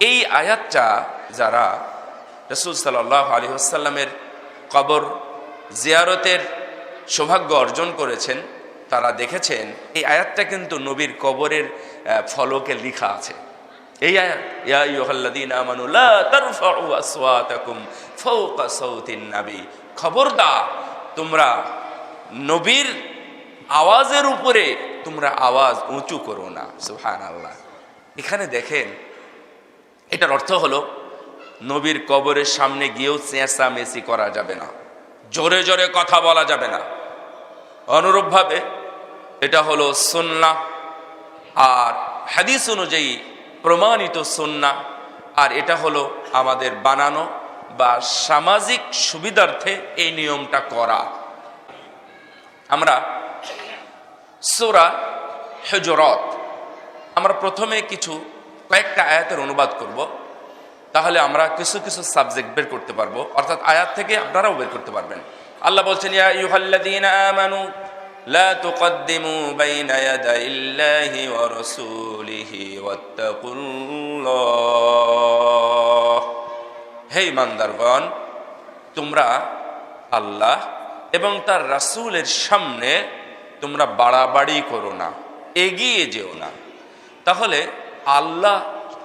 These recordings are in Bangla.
এই আয়াতটা যারা রসুল সাল্লাহ আলী আসাল্লামের কবর জিয়ারতের সৌভাগ্য অর্জন করেছেন, তারা দেখেছেন এই আয়াতটা কিন্তু নবীর কবরের ফলকে লিখা আছে। এই আয়াত খবরদার, তোমরা নবীর আওয়াজের উপরে তোমরা আওয়াজ উঁচু করো না, সুবহানাল্লাহ। এখানে দেখেন এটার অর্থ হলো, নবীর কবরের সামনে গিয়েও চেঁচা মেসি করা যাবে না। জোরে জোরে কথা বলা যাবে না। অনুরূপভাবে এটা হলো সুন্না আর হাদিস অনুযায়ী প্রমাণিত সুন্না আর এটা হলো আমাদের বানানো বা সামাজিক সুবিধার্থে এই নিয়মটা করা। আমরা সোরা হেজরত, আমরা প্রথমে কিছু কয়েকটা আয়াতের অনুবাদ করব, তাহলে আমরা কিছু কিছু সাবজেক্ট বের করতে পারব। অর্থাৎ আয়াত থেকে আপনারাও বের করতে পারবেন। আল্লাহ বলছেন আমানু হে ইমানদারগণ, তোমরা আল্লাহ এবং তার রাসূলের সামনে তোমরা বাড়াবাড়ি করো না, এগিয়ে যেও না। তাহলে আল্লাহ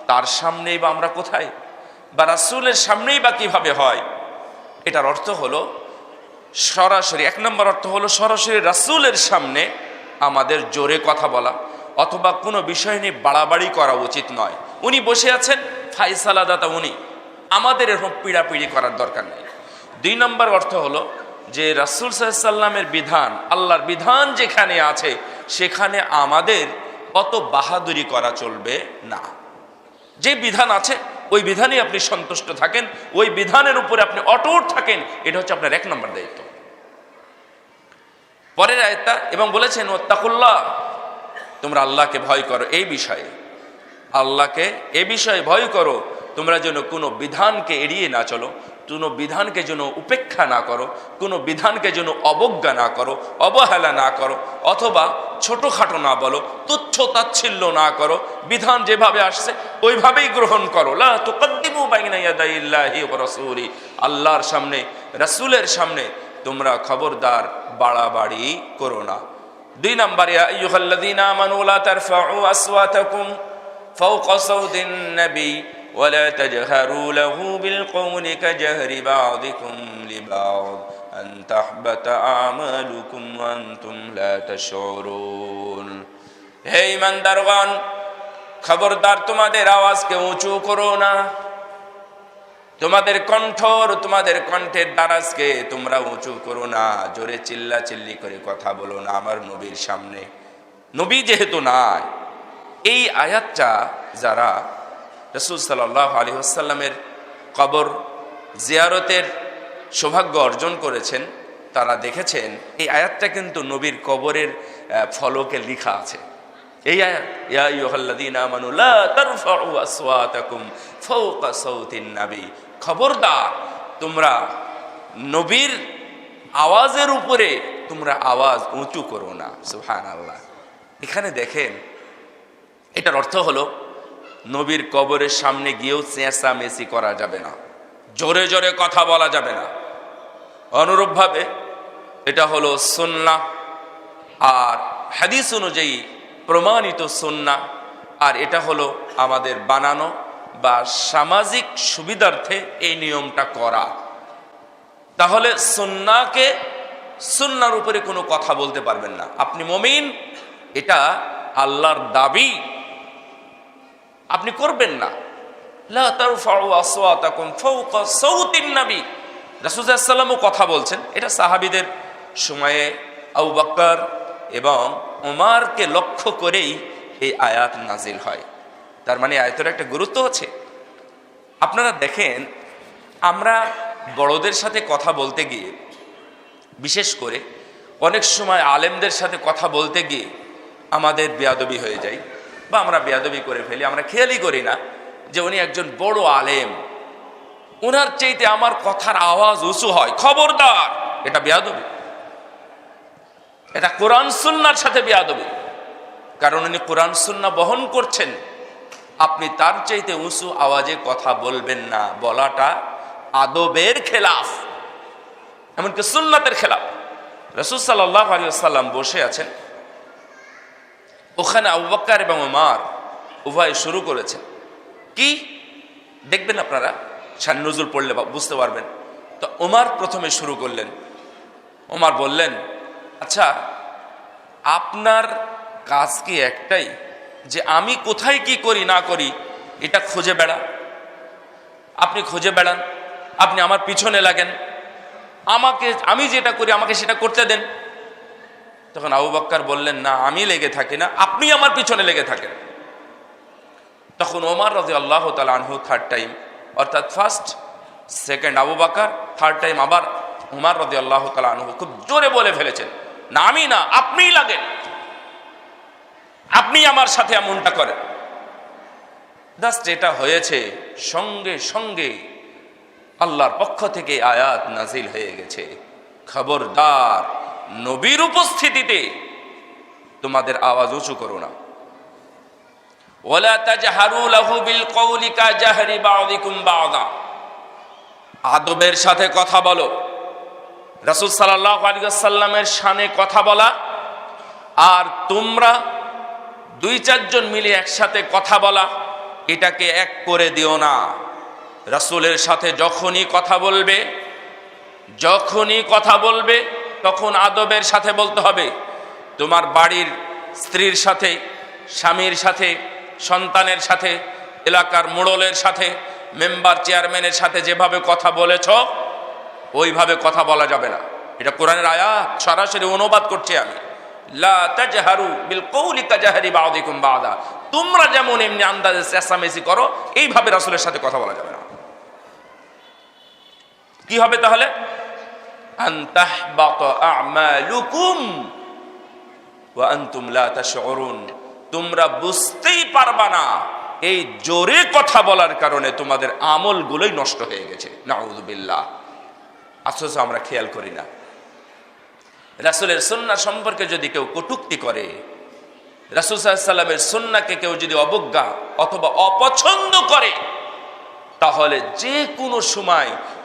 তার সামনেই বা আমরা কোথায়? বা রাসুলের সামনেই বা কীভাবে হয়? এটার অর্থ হলো সরাসরি, এক নম্বর অর্থ হলো সরাসরি রাসূলের সামনে আমাদের জোরে কথা বলা, অথবা কোনো বিষয় নিয়ে বাড়াবাড়ি করা উচিত নয়। উনি বসে আছেন ফাইসালাদাতা উনি। আমাদের এরকম পিড়াপিড়ি করার দরকার নেই। দুই নম্বর অর্থ হলো যে রাসুল সাল্লামের বিধান, আল্লাহর বিধান যেখানে আছে, সেখানে আমাদের অত বাহাদুরি করা চলবে না। যে বিধান আছে, ওই বিধানে আপনি সন্তুষ্ট থাকেন, ওই বিধানের উপরে আপনি অটুট থাকেন, এটা হচ্ছে আপনার এক নম্বর দায়িত্ব। পরের আয়তা এবং বলেছেন ওত্তাকুল্লাহ তোমরা আল্লাহকে ভয় করো এই বিষয়ে। আল্লাহকে এ বিষয়ে ভয় করো, তোমরা যেন কোনো বিধানকে এড়িয়ে না চলো। কোনো বিধানকে যেন উপেক্ষা না করো, কোনো বিধানকে যেন অবজ্ঞা না করো, অবহেলা না করো, অথবা ছোটোখাটো না বলো, তুচ্ছ তাচ্ছিল্য না করো, বিধান যেভাবে আসছে ওইভাবেই গ্রহণ করো। লা তুকদ্দিমু বাইনা ইয়াদাইল্লাহি ওয়া রাসূলি। আল্লাহর সামনে, রাসূলের সামনে তোমরা খবরদার বাড়াবাড়ি করো না। দুই নাম্বার, ইয়া আমানু লা তারফাউ আসওয়াতাকুম ফাওকা সাউতিন নবী। ولا تجهروا له بالقول كجهر بعضكم لبعض أن تحبط أعمالكم وأنتم لا تشعرون হে ইমানদারগণ খবরদার তোমাদের আওয়াজকে উঁচু করো না তোমাদের কণ্ঠর তোমাদের কণ্ঠের দ্বারাজকে তোমরা উঁচু করো না জোরে চিল্লা চিল্লি করে কথা বলো না আমার নবীর সামনে নবী যেহেতু নাই এই আয়াতটা যারা রসুল সাল্লাহ আলী আসাল্লামের কবর জিয়ারতের সৌভাগ্য অর্জন করেছেন, তারা দেখেছেন, এই আয়াতটা কিন্তু নবীর কবরের ফলকে লিখা আছে। এই আয়াত খবরদার, তোমরা নবীর আওয়াজের উপরে তোমরা আওয়াজ উঁচু করো না সুহান আল্লাহ এখানে দেখেন, এটার অর্থ হলো নবীর কবরের সামনে গিয়েও চেঁচা মেসি করা যাবে না। জোরে জোরে কথা বলা যাবে না। অনুরূপভাবে এটা হলো সুন্না আর হাদিস অনুযায়ী প্রমাণিত সুন্না আর এটা হলো আমাদের বানানো বা সামাজিক সুবিধার্থে এই নিয়মটা করা। তাহলে সুন্নাকে সুন্নার উপরে কোনো কথা বলতে পারবেন না। আপনি মমিন, এটা আল্লাহর দাবি। আপনি করবেন না। সাল্লাল্লাহু কথা বলছেন। এটা সাহাবীদের সময়ে আবু বকর এবং ওমারকে লক্ষ্য করেই এই আয়াত নাজিল হয়। তার মানে আয়াতের একটা গুরুত্ব আছে আপনারা দেখেন, আমরা বড়দের সাথে কথা বলতে গিয়ে, বিশেষ করে অনেক সময় আলেমদের সাথে কথা বলতে গিয়ে আমাদের বেয়াদবি হয়ে যায়। বা আমরা বেয়াদবি করে ফেলি, আমরা খেয়ালই করি না যে উনি একজন বড় আলেম। ওনার চাইতে আমার কথার আওয়াজ উঁচু হয়। খবরদার, এটা বেয়াদবি। এটা কোরআন সুন্নার সাথে বেয়াদবি। কারণ উনি কোরআন সুন্না বহন করছেন। আপনি তার চাইতে উঁচু আওয়াজে কথা বলবেন না। বলাটা আদবের খেলাফ। এমনকি সুন্নাতের খেলাফ। রসুল সাল্লাহ আলিয়াল্লাম বসে আছেন। ওখানে আবুবাক্কার এবং ওমার উভয় শুরু করেছেন কি? দেখবেন আপনারা শান নজরুল পড়লে বুঝতে পারবেন। তো ওমার প্রথমে শুরু করলেন। ওমার বললেন আচ্ছা আপনার কাজ কি একটাই? যে আমি কোথায় কি করি, না করি, এটা খুঁজে বেড়া। আপনি খুঁজে বেড়ান, আপনি আমার পিছনে লাগেন। আমাকে, আমি যেটা করি, আমাকে সেটা করতে দেন। তখন আবু বাক্কার বললেন, না, আমি লেগে থাকি না, আপনি আমার পিছনে লেগে থাকেন। তখন ওমার রাজি আল্লাহ তালা আনহু থার্ড টাইম অর্থাৎ first second Abu Bakar third time আবার উমার রদি আল্লাহ তালা আনহু খুব জোরে বলে ফেলেছেন, না, আমি না, আপনিই লাগেন। আপনি আমার সাথে এমনটা করেন। জাস্ট এটা হয়েছে, সঙ্গে সঙ্গে আল্লাহর পক্ষ থেকে আয়াত নাজিল হয়ে গেছে। খবরদার নবীর উপস্থিতিতে তোমাদের আওয়াজ উঁচু করো না। আদবের সাথে কথা বলো। রাসূল ওয়াসাল্লামের শানে কথা বলা। আর তোমরা দুই চারজন মিলে একসাথে কথা বলা। এটাকে এক করে দিও না। রাসূলের সাথে যখনই কথা বলবে, যখনই কথা বলবে তখন আদবের সাথে বলতে হবে, তোমার বাড়ির স্ত্রীর সাথে, স্বামীর সাথে, সন্তানের সাথে, এলাকার মোড়লের সাথে, মেম্বার চেয়ারম্যানের সাথে যেভাবে কথা বলেছ, ওইভাবে কথা বলা যাবে না। এটা কোরআনের আয়া সরাসরি অনুবাদ করছি আমি। তোমরা যেমন এমনি আন্দাজে চেঁচামেচি করো, এইভাবে রাসূলের সাথে কথা বলা যাবে না। কি হবে তাহলে? আন্তাহবাত আমালুকুম ওয়া আনতুম লা তাশউরুন। তোমরা বুঝতেই পারবা না, এই জোরে কথা বলার কারণে তোমাদের আমলগুলোই নষ্ট হয়ে গেছে। নাউযুবিল্লাহ অথচ আমরা খেয়াল করি না। রাসূলের সুন্নাহ সম্পর্কে যদি কেউ কটুক্তি করে, রাসূল সাল্লামের সুন্নাহকে কেউ যদি অবজ্ঞা অথবা অপছন্দ করে, তাহলে যে কোনো সময়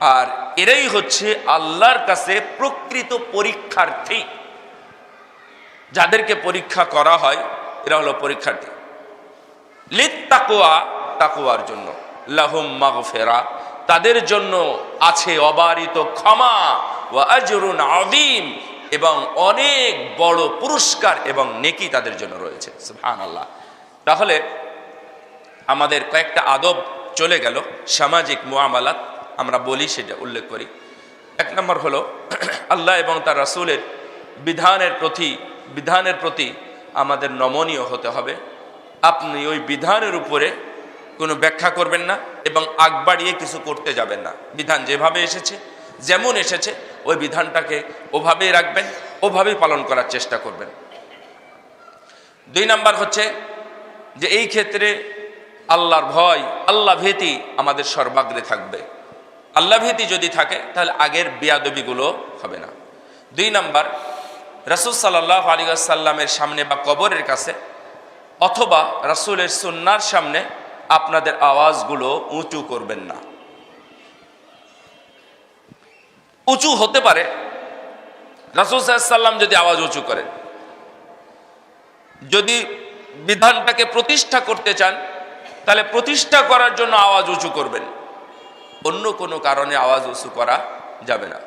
আর এরাই হচ্ছে আল্লাহর কাছে প্রকৃত পরীক্ষার্থী। যাদেরকে পরীক্ষা করা হয়, এরা হলো পরীক্ষার্থী। লিত তাকুয়া তাকুয়ার জন্য, লাহুম মাগফেরা, তাদের জন্য আছে অবারিত ক্ষমা ও আজরুন আদিম এবং অনেক বড় পুরস্কার এবং নেকি তাদের জন্য রয়েছে। আল্লাহ তাহলে আমাদের কয়েকটা আদব চলে গেল, সামাজিক মোয়ামালাত আমরা বলি সেটা, উল্লেখ করি। এক নম্বর হলো, আল্লাহ এবং তার রাসূলের বিধানের প্রতি বিধানের প্রতি আমাদের নমনীয় হতে হবে। আপনি ওই বিধানের উপরে কোনো ব্যাখ্যা করবেন না এবং আগ বাড়িয়ে কিছু করতে যাবেন না। বিধান যেভাবে এসেছে, যেমন এসেছে, ওই বিধানটাকে ওভাবেই রাখবেন, ওভাবেই পালন করার চেষ্টা করবেন। দুই নাম্বার হচ্ছে যে এই ক্ষেত্রে আল্লাহর ভয়, আল্লাহ ভীতি আমাদের সর্বাগ্রে থাকবে। আল্লাহ ভীতি যদি থাকে, তাহলে আগের বিয়াদবিগুলো হবে না। দুই নাম্বার, রাসুল সাল্লাহ আলী সাল্লামের সামনে বা কবরের কাছে অথবা রাসুলের সুন্নার সামনে আপনাদের আওয়াজগুলো উঁচু করবেন না। উঁচু হতে পারে, রাসুল সাল্লাম যদি আওয়াজ উঁচু করেন। যদি বিধানটাকে প্রতিষ্ঠা করতে চান, তাহলে প্রতিষ্ঠা করার জন্য আওয়াজ উঁচু করবেন। অন্য কোনো কারণে আওয়াজ উঁচু করা যাবে না।